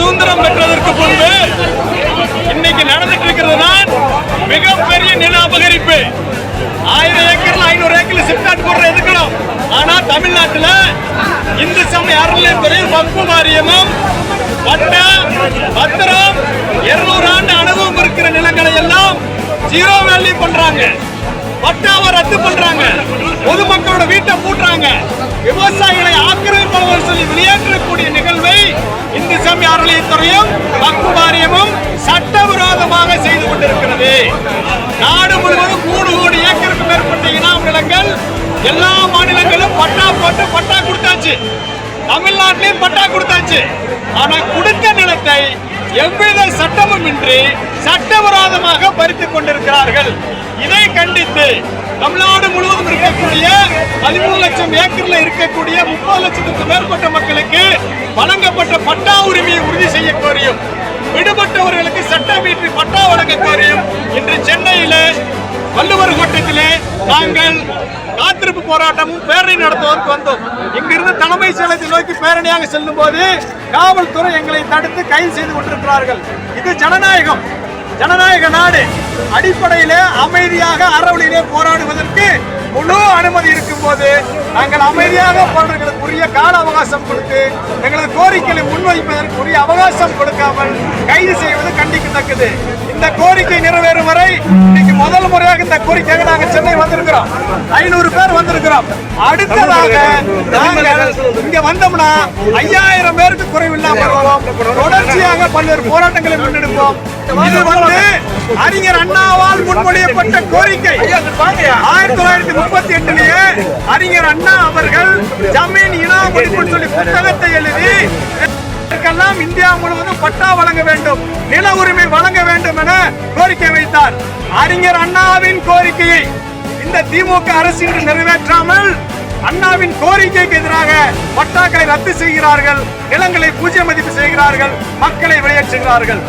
சுதந்திரம் பெற்றதற்கு முன்பு இன்னைக்கு நடந்துட்டு இருக்கிறது தான் மிகப்பெரிய நில அபகரிப்பு. ஆயிரம் ஏக்கர்ல ஐநூறு ஏக்கர்ல சிப்காட் போடுற எதுக்கணும்? ஆனா தமிழ்நாட்டுல இந்து சமய அறநிலையத்துறையில் வக்பு வாரியமும் பட்டா பத்திரம் இருநூறு ஆண்டு அனுபவம் இருக்கிற நிலங்களை எல்லாம் ஜீரோ வேல்யூ பண்றாங்க. பட்டாவை ரத்து பண்றாங்க. பொதுமக்களோட வீட்டை பூட்டுறாங்க விவசாயிகளை எல்லா மாநிலங்களும் பட்டா போட்டு பட்டா கொடுத்தாச்சு. தமிழ்நாட்டிலையும் பட்டா கொடுத்தாச்சு. ஆனா கொடுத்த நிலத்தை எவ்வித சட்டமும் இன்றி சட்டவிரோதமாக பறித்துக் கொண்டிருக்கிறார்கள். இதை கண்டித்து தமிழ்நாடு முழுவதும் இருக்கக்கூடிய பதிமூணு லட்சம் ஏக்கர்ல இருக்கக்கூடிய முப்பது லட்சத்துக்கு மேற்பட்ட மக்களுக்கு வழங்கப்பட்ட பட்டா உரிமையை உறுதி செய்ய கோரியும் விடுபட்டவர்களுக்கு சட்டம் இன்றி பட்டா வழங்க கோரியும் இன்று சென்னையில வள்ளுவர் கோட்டத்திலே நாங்கள் போராட்டமும் பேரணி நடத்துவதற்கு வந்தோம். இங்கிருந்து தலைமை செயலகத்தை நோக்கி பேரணியாக செல்லும் போது காவல்துறை எங்களை தடுத்து கைது செய்து கொண்டிருக்கிறார்கள். இது ஜனநாயகம். ஜனநாயக நாடு அடிப்படையிலே அமைதியாக அறவழியிலே போராடுவதற்கு முழு அனுமதி இருக்கும் போது நாங்கள் அமைதியாக போன்றவர்களுக்குரிய உரிய கால அவகாசம் கொடுத்து எங்களது கோரிக்கைகளை முன்வைப்பதற்கு உரிய அவகாசம் கொடுக்காமல் கைது செய்வது கண்டிக்கத்தக்கது. இந்த கோரிக்கை நிறைவேறும் வரை இந்த கோரிக்கையாக நாங்கள் சென்னை வந்திருக்கிறோம். ஐநூறு பேர் வந்திருக்கிறோம். அடுத்ததாக நாங்கள் இங்க வந்தோம்னா ஐயாயிரம் பேருக்கு குறைவில்லாமல் தொடர்ச்சியாக பல்வேறு போராட்டங்களை முன்னெடுப்போம். இது வந்து அறிஞர் அண்ணாவால் முன்மொழியப்பட்ட கோரிக்கை. ஆயிரத்தி தொள்ளாயிரத்தி முப்பத்தி எட்டுலயே அறிஞர் அண்ணா அவர்கள் ஜமீன் இனாமதிப்புன்னு சொல்லி எழுதி எல்லாம் இந்தியா முழுவதும் பட்டா வழங்க வேண்டும் நில உரிமை வழங்க வேண்டும் என கோரிக்கை வைத்தார். அறிஞர் அண்ணாவின் கோரிக்கையை இந்த திமுக அரசு இன்று நிறைவேற்றாமல் அண்ணாவின் கோரிக்கைக்கு எதிராக பட்டாக்களை ரத்து செய்கிறார்கள் நிலங்களை பூஜ்ய மதிப்பு செய்கிறார்கள் மக்களை வெளியேற்றுகிறார்கள்.